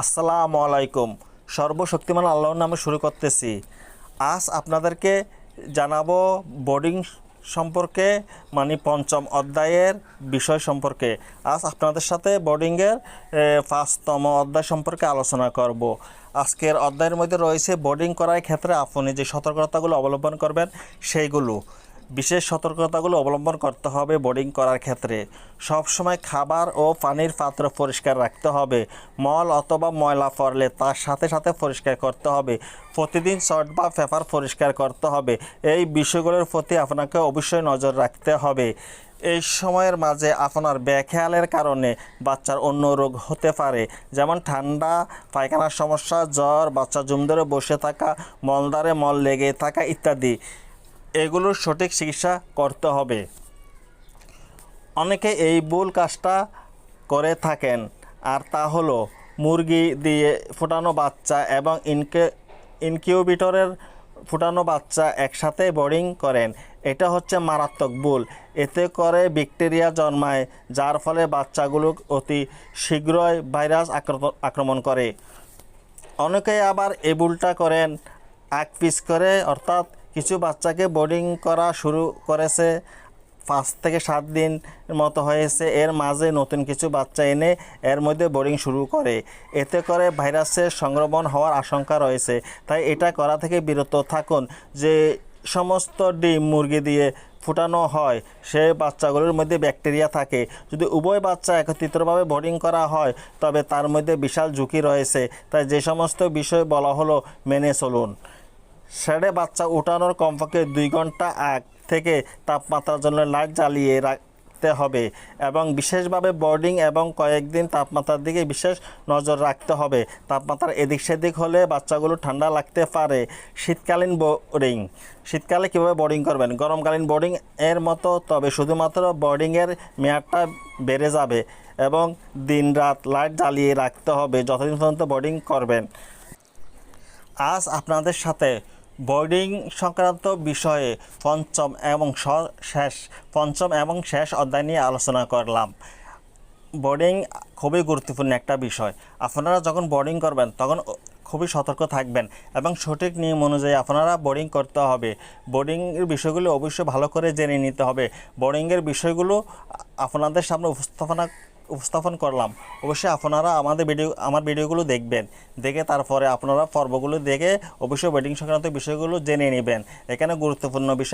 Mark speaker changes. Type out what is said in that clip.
Speaker 1: আসসালামু আলাইকুম। সর্বশক্তিমান আল্লাহর নামে শুরু করতেছি। আজ আপনাদেরকে জানাব বোর্ডিং সম্পর্কে মানে পঞ্চম অধ্যায়ের বিষয় সম্পর্কে। আজ আপনাদের সাথে বোর্ডিংয়ের পাঁচতম অধ্যায় সম্পর্কে আলোচনা করব। আজকের অধ্যায়ের মধ্যে রয়েছে বোর্ডিং করার ক্ষেত্রে আপনি যে সতর্কতাগুলো অবলম্বন করবেন, সেইগুলো। বিশেষ সতর্কতাগুলো অবলম্বন করতে হবে বোর্ডিং করার ক্ষেত্রে। সবসময় খাবার ও পানির পাত্র পরিষ্কার রাখতে হবে। মল অথবা ময়লা পড়লে তার সাথে সাথে পরিষ্কার করতে হবে। প্রতিদিন শর্ট বা পেপার পরিষ্কার করতে হবে। এই বিষয়গুলোর প্রতি আপনাকে অবশ্যই নজর রাখতে হবে। এই সময়ের মাঝে আপনার ব্যাখেয়ালের কারণে বাচ্চার অন্য রোগ হতে পারে, যেমন ঠান্ডা, পায়খানার সমস্যা, জ্বর, বাচ্চা জুম ধরে বসে থাকা মলদারে মল লেগে থাকা ইত্যাদি। এগুলোর সঠিক চিকিৎসা করতে হবে। অনেকে এই ভুল কাজটা করে থাকেন। আর তা হলো, মুরগি দিয়ে ফোটানো বাচ্চা এবং ইনকে, ইনকিউবেটরের ফুটানো বাচ্চা একসাথে বোর্ডিং করেন। এটা হচ্ছে মারাত্মক ভুল। এতে করে ব্যাকটেরিয়া জন্মায়, যার ফলে বাচ্চাগুলো অতি শীঘ্রই ভাইরাস আক্রমণ- করে। অনেকে আবার এই ভুলটা করেন, আগ পিস করে, অর্থাৎ কিছু বাচ্চাকে বোর্ডিং করা শুরু করেছে। পাঁচ থেকে সাত দিন মতো হয়েছে। এর মাঝে নতুন কিছু বাচ্চা এনে এর মধ্যে বোর্ডিং শুরু করে। এতে করে ভাইরাসের সংক্রমণ হওয়ার আশঙ্কা রয়েছে। তাই এটা করা থেকে বিরত থাকুন। যে সমস্ত ডিম মুরগি দিয়ে ফুটানো হয়, সে বাচ্চাগুলোর মধ্যে ব্যাকটেরিয়া থাকে। যদি উভয় বাচ্চা একত্রিতভাবে বোর্ডিং করা হয়, তবে তার মধ্যে বিশাল ঝুঁকি রয়েছে। তাই যে সমস্ত বিষয় বলা হলো, মেনে চলুন। শেডে বাচ্চা উঠানোর কমপক্ষে দুই ঘণ্টা আগ থেকে তাপমাত্রার জন্য লাইট জ্বালিয়ে রাখতে হবে এবং বিশেষভাবে বোর্ডিং এবং কয়েকদিন তাপমাত্রার দিকে বিশেষ নজর রাখতে হবে। তাপমাত্রা এদিক সেদিক হলে বাচ্চাগুলো ঠান্ডা লাগতে পারে। শীতকালীন বোর্ডিং। শীতকালে কীভাবে বোর্ডিং করবেন? গরমকালীন বোর্ডিং এর মতো, তবে শুধুমাত্র বোর্ডিংয়ের মেয়াদটা বেড়ে যাবে এবং দিন রাত লাইট জ্বালিয়ে রাখতে হবে। যতদিন পর্যন্ত বোর্ডিং করবেন। আজ আপনাদের সাথে বোর্ডিং সংক্রান্ত বিষয়ে পঞ্চম এবং শেষ, পঞ্চম এবং শেষ অধ্যায় নিয়ে আলোচনা করলাম। বোর্ডিং খুবই গুরুত্বপূর্ণ একটা বিষয়। আপনারা যখন বোর্ডিং করবেন, তখন খুবই সতর্ক থাকবেন এবং সঠিক নিয়ম অনুযায়ী আপনারা বোর্ডিং করতে হবে। বোর্ডিংয়ের বিষয়গুলো অবশ্যই ভালো করে জেনে নিতে হবে। বোর্ডিংয়ের বিষয়গুলো আপনাদের সামনে উপস্থাপনা উপস্থাপন করলাম। অবশ্যই আপনারা আমাদের ভিডিও, আমার ভিডিওগুলো দেখবেন। দেখে তারপরে আপনারা পর্বগুলো দেখে অবশ্যই ওয়েডিং সংক্রান্ত বিষয়গুলো জেনে নেবেন। এখানে গুরুত্বপূর্ণ বিষয়